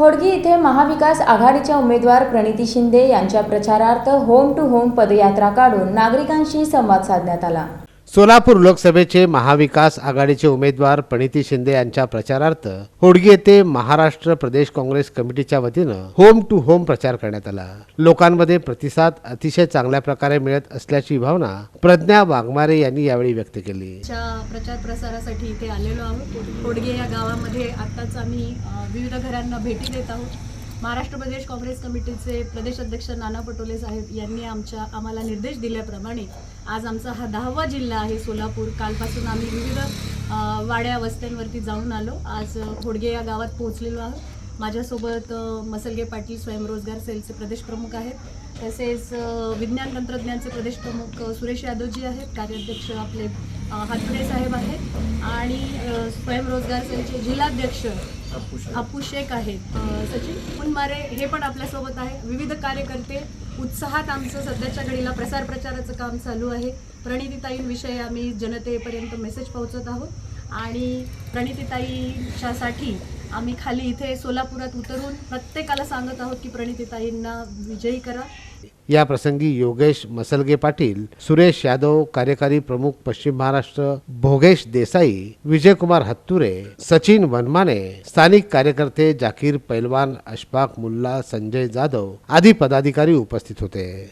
होडगी इथे महाविकास आघाडीच्या उमेदवार प्रणिती शिंदे यांच्या प्रचारार्थ होम टू होम पदयात्रा काढून नागरिकांशी संवाद साधण्यात आला. सोलापूर लोकसभेचे महाविकास आघाडीचे उमेदवार प्रणिती शिंदे यांच्या प्रचारार्थ होडगी येथे महाराष्ट्र प्रदेश काँग्रेस कमिटीच्या वतीनं होम टू होम प्रचार करण्यात आला. लोकांमध्ये प्रतिसाद अतिशय चांगल्या प्रकारे मिळत असल्याची भावना प्रज्ञा वाघमारे यांनी यावेळी व्यक्त केली. प्रचार प्रसारासाठी इथे आलेलो आहोत. होडगे या गावामध्ये आताच आम्ही विविध घरांना भेटी देत आहोत. महाराष्ट्र प्रदेश काँग्रेस कमिटीचे प्रदेश अध्यक्ष नाना पटोले साहेब यांनी आमच्या आम्हाला निर्देश दिल्याप्रमाणे आज आमचा हा दहावा जिल्हा आहे सोलापूर. कालपासून आम्ही विविध वाड्या वस्त्यांवरती जाऊन आलो. आज होडगे या गावात पोहोचलेलो आहोत. माझ्यासोबत मसलगे पाटील स्वयंरोजगार सेलचे प्रदेश प्रमुख आहेत. तसेच विज्ञान तंत्रज्ञानचे प्रदेश प्रमुख सुरेश यादवजी आहेत. कार्याध्यक्ष आपले अ, हातपुडे साहेब आहेत. आणि स्वयंरोजगार सेलचे जिल्हाध्यक्ष अप्पू शेख आहेत. सचिन पुनमारे हे पण आपल्यासोबत आहे विविध कार्यकर्ते उत्साहात आमचं सध्याच्या घडीला प्रसार प्रचाराचं काम चालू आहे. प्रणितीताईंविषयी आम्ही जनतेपर्यंत मेसेज पोहोचत आहोत. आणि प्रणितीताईंच्यासाठी आम्ही खाली इथे सोलापुरात उतरून प्रत्येकाला सांगत आहोत की प्रणितीताईंना विजयी करा. या प्रसंगी योगेश मसलगे पाटील सुरेश यादव कार्यकारी प्रमुख पश्चिम महाराष्ट्र भोगेश देसाई विजयकुमार हत्तुरे सचिन वनमाने स्थानिक कार्यकर्ते जाकीर पैलवान अशफाक मुल्ला संजय जाधव आदी पदाधिकारी उपस्थित होते.